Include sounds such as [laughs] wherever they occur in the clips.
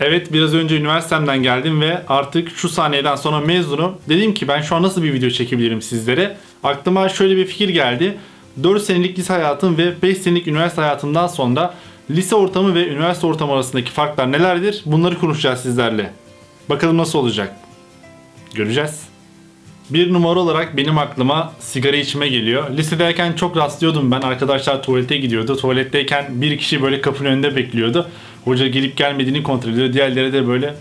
Evet biraz önce üniversitemden geldim ve artık şu saniyeden sonra mezunum. Dedim ki ben şu an nasıl bir video çekebilirim sizlere? Aklıma şöyle bir fikir geldi. 4 senelik lise hayatım ve 5 senelik üniversite hayatımdan sonra lise ortamı ve üniversite ortamı arasındaki farklar nelerdir? Bunları konuşacağız sizlerle. Bakalım nasıl olacak? Göreceğiz. Bir numara olarak benim aklıma sigara içme geliyor. Lisedeyken çok rastlıyordum ben. Arkadaşlar tuvalete gidiyordu. Tuvaletteyken bir kişi böyle kapının önünde bekliyordu. Hoca gelip gelmediğini kontrol ediyor. Diğerleri de böyle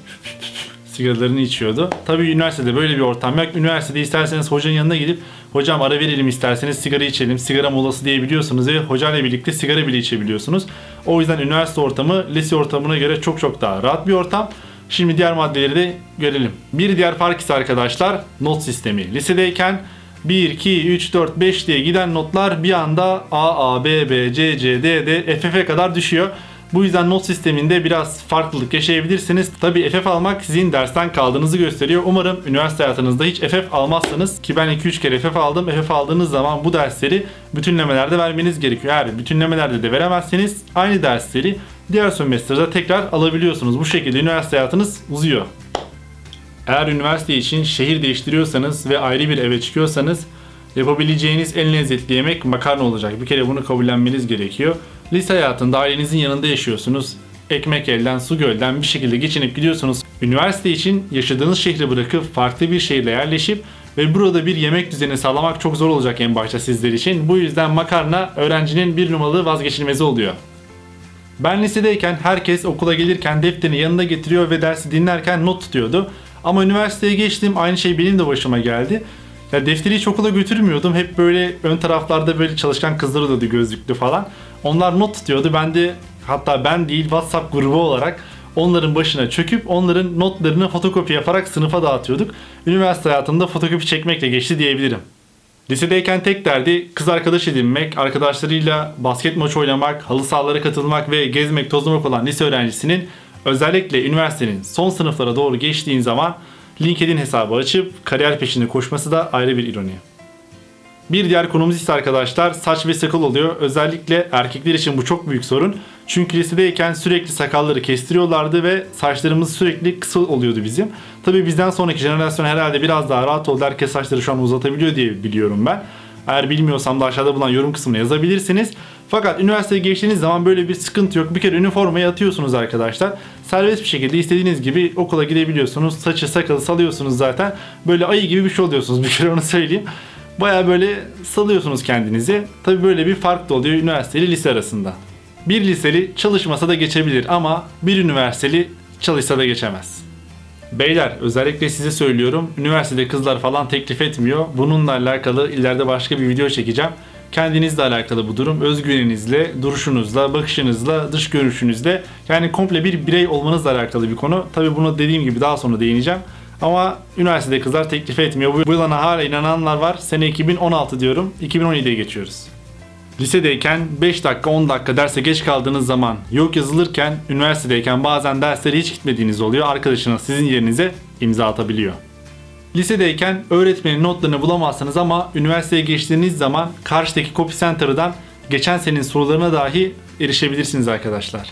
sigaralarını içiyordu. Tabii üniversitede böyle bir ortam yok. Üniversitede isterseniz hocanın yanına gidip hocam ara verelim isterseniz sigara içelim, sigara molası diyebiliyorsunuz ve hocayla birlikte sigara bile içebiliyorsunuz. O yüzden üniversite ortamı lise ortamına göre çok çok daha rahat bir ortam. Şimdi diğer maddeleri de görelim. Bir diğer fark ise arkadaşlar not sistemi. Lisedeyken 1, 2, 3, 4, 5 diye giden notlar bir anda A, A, B, B, C, C, D, D, FF'e kadar düşüyor. Bu yüzden not sisteminde biraz farklılık yaşayabilirsiniz. Tabi FF almak sizin dersten kaldığınızı gösteriyor. Umarım üniversite hayatınızda hiç FF almazsanız ki ben 2-3 kere FF aldım. FF aldığınız zaman bu dersleri bütünlemelerde vermeniz gerekiyor. Eğer bütünlemelerde de veremezseniz aynı dersleri diğer sömestrde tekrar alabiliyorsunuz. Bu şekilde üniversite hayatınız uzuyor. Eğer üniversite için şehir değiştiriyorsanız ve ayrı bir eve çıkıyorsanız yapabileceğiniz en lezzetli yemek makarna olacak. Bir kere bunu kabullenmeniz gerekiyor. Lise hayatında ailenizin yanında yaşıyorsunuz. Ekmek elden, su gölden bir şekilde geçinip gidiyorsunuz. Üniversite için yaşadığınız şehri bırakıp farklı bir şehirle yerleşip ve burada bir yemek düzeni sağlamak çok zor olacak en başta sizler için. Bu yüzden makarna öğrencinin bir numaralı vazgeçilmezi oluyor. Ben lisedeyken herkes okula gelirken defterini yanında getiriyor ve dersi dinlerken not tutuyordu. Ama üniversiteye geçtim aynı şey benim de başıma geldi. Ya defteri hiç okula götürmüyordum. Hep böyle ön taraflarda böyle çalışkan kızlar oluyordu gözlüklü falan. Onlar not tutuyordu. Ben de hatta ben değil WhatsApp grubu olarak onların başına çöküp onların notlarını fotokopi yaparak sınıfa dağıtıyorduk. Üniversite hayatımda fotokopi çekmekle geçti diyebilirim. Lisedeyken tek derdi kız arkadaş edinmek, arkadaşlarıyla basket maçı oynamak, halı sahalara katılmak ve gezmek, tozlamak olan lise öğrencisinin özellikle üniversitenin son sınıflara doğru geçtiğin zaman LinkedIn hesabı açıp kariyer peşinde koşması da ayrı bir ironi. Bir diğer konumuz ise arkadaşlar saç ve sakal oluyor. Özellikle erkekler için bu çok büyük sorun. Çünkü lisedeyken sürekli sakalları kestiriyorlardı ve saçlarımız sürekli kısa oluyordu bizim. Tabii bizden sonraki jenerasyon herhalde biraz daha rahat oldu. Herkes saçları şu an uzatabiliyor diye biliyorum ben. Eğer bilmiyorsam da aşağıda bulunan yorum kısmına yazabilirsiniz. Fakat üniversiteye geçtiğiniz zaman böyle bir sıkıntı yok. Bir kere üniformayı atıyorsunuz arkadaşlar. Serbest bir şekilde istediğiniz gibi okula gidebiliyorsunuz. Saçı sakalı salıyorsunuz zaten. Böyle ayı gibi bir şey oluyorsunuz [laughs] bir kere onu söyleyeyim. Baya böyle salıyorsunuz kendinizi. Tabi böyle bir fark da oluyor üniversite ile lise arasında. Bir liseli çalışmasa da geçebilir ama bir üniversiteli çalışsa da geçemez. Beyler özellikle size söylüyorum. Üniversitede kızlar falan teklif etmiyor. Bununla alakalı ileride başka bir video çekeceğim. Kendinizle alakalı bu durum. Özgüveninizle, duruşunuzla, bakışınızla, dış görünüşünüzle yani komple bir birey olmanızla alakalı bir konu. Tabi bunu dediğim gibi daha sonra değineceğim. Ama üniversitede kızlar teklif etmiyor. Bu yılana hala inananlar var. Sene 2016 diyorum. 2017'ye geçiyoruz. Lisedeyken 5 dakika 10 dakika derse geç kaldığınız zaman yok yazılırken üniversitedeyken bazen derslere hiç gitmediğiniz oluyor. Arkadaşınız sizin yerinize imza atabiliyor. Lisedeyken öğretmenin notlarını bulamazsınız ama üniversiteye geçtiğiniz zaman karşıdaki copy center'dan geçen senenin sorularına dahi erişebilirsiniz arkadaşlar.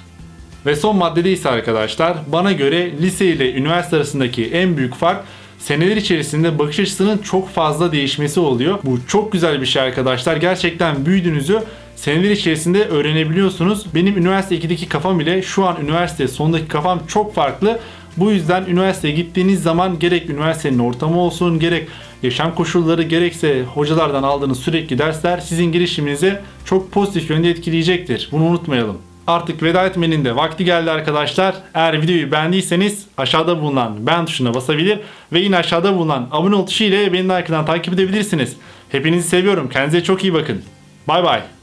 Ve son maddede ise arkadaşlar bana göre lise ile üniversite arasındaki en büyük fark seneler içerisinde bakış açısının çok fazla değişmesi oluyor. Bu çok güzel bir şey arkadaşlar. Gerçekten büyüdüğünüzü seneler içerisinde öğrenebiliyorsunuz. Benim üniversite 2'deki kafam ile şu an üniversite sondaki kafam çok farklı. Bu yüzden üniversiteye gittiğiniz zaman gerek üniversitenin ortamı olsun, gerek yaşam koşulları, gerekse hocalardan aldığınız sürekli dersler sizin girişiminizi çok pozitif yönde etkileyecektir. Bunu unutmayalım. Artık veda etmenin de vakti geldi arkadaşlar. Eğer videoyu beğendiyseniz aşağıda bulunan beğen tuşuna basabilir ve yine aşağıda bulunan abone ol tuşu ile beni de arkadan takip edebilirsiniz. Hepinizi seviyorum. Kendinize çok iyi bakın. Bay bay.